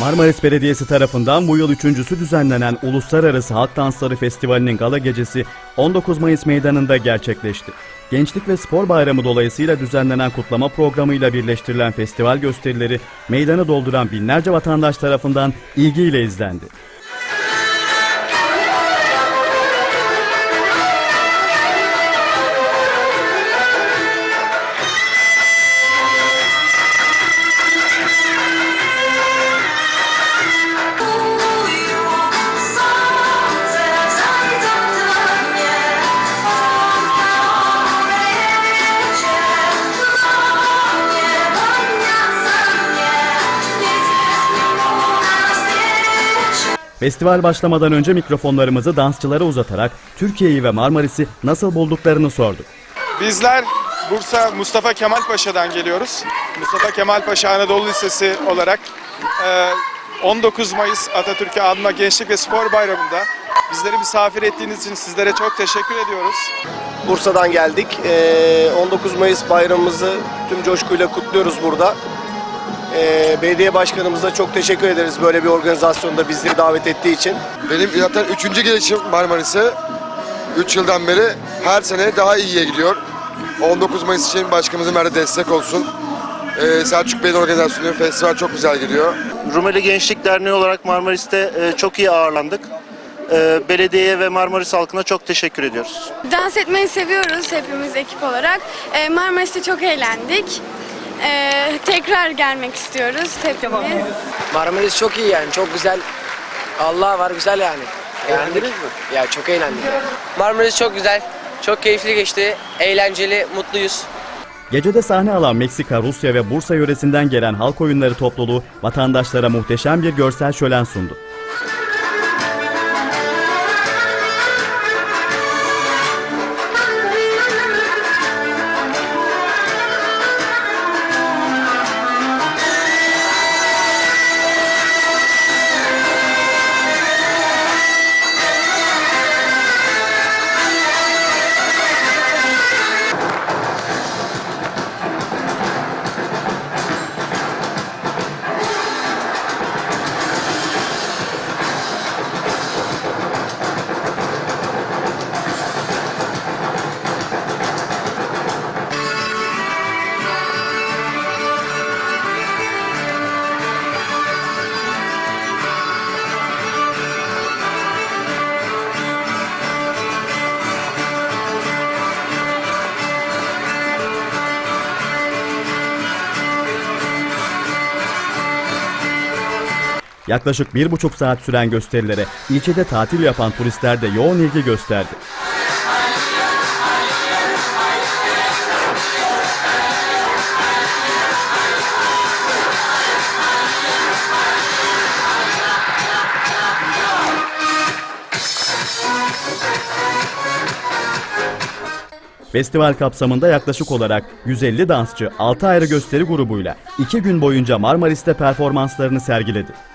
Marmaris Belediyesi tarafından bu yıl üçüncüsü düzenlenen Uluslararası Halk Dansları Festivali'nin gala gecesi 19 Mayıs Meydanı'nda gerçekleşti. Gençlik ve Spor Bayramı dolayısıyla düzenlenen kutlama programıyla birleştirilen festival gösterileri meydanı dolduran binlerce vatandaş tarafından ilgiyle izlendi. Festival başlamadan önce mikrofonlarımızı dansçılara uzatarak Türkiye'yi ve Marmaris'i nasıl bulduklarını sorduk. Bizler Bursa Mustafa Kemal Paşa'dan geliyoruz. Mustafa Kemal Paşa Anadolu Lisesi olarak e, 19 Mayıs Atatürk'e anma Gençlik ve Spor Bayramı'nda bizleri misafir ettiğiniz için sizlere çok teşekkür ediyoruz. Bursa'dan geldik. Ee, 19 Mayıs bayramımızı tüm coşkuyla kutluyoruz burada. Ee, belediye başkanımıza çok teşekkür ederiz böyle bir organizasyonda bizleri davet ettiği için. Benim zaten üçüncü gelişim Marmaris'e. 3 yıldan beri her sene daha iyiye gidiyor. 19 Mayıs için başkanımızın verdiği destek olsun. Ee, Selçuk Bey'in organizasyonu, festival çok güzel gidiyor. Rumeli Gençlik Derneği olarak Marmaris'te e, çok iyi ağırlandık. E, Belediyeye ve Marmaris halkına çok teşekkür ediyoruz. Dans etmeyi seviyoruz hepimiz ekip olarak. Ee, Marmaris'te çok eğlendik. Ee, tekrar gelmek istiyoruz hepimiz. Marmaris çok iyi yani çok güzel. Allah var güzel yani. Eğlendik. Ya çok eğlendik. Marmaris çok güzel. Çok keyifli geçti. Eğlenceli, mutluyuz. Gecede sahne alan Meksika, Rusya ve Bursa yöresinden gelen halk oyunları topluluğu vatandaşlara muhteşem bir görsel şölen sundu. Yaklaşık bir buçuk saat süren gösterilere ilçede tatil yapan turistler de yoğun ilgi gösterdi. Festival kapsamında yaklaşık olarak 150 dansçı 6 ayrı gösteri grubuyla 2 gün boyunca Marmaris'te performanslarını sergiledi.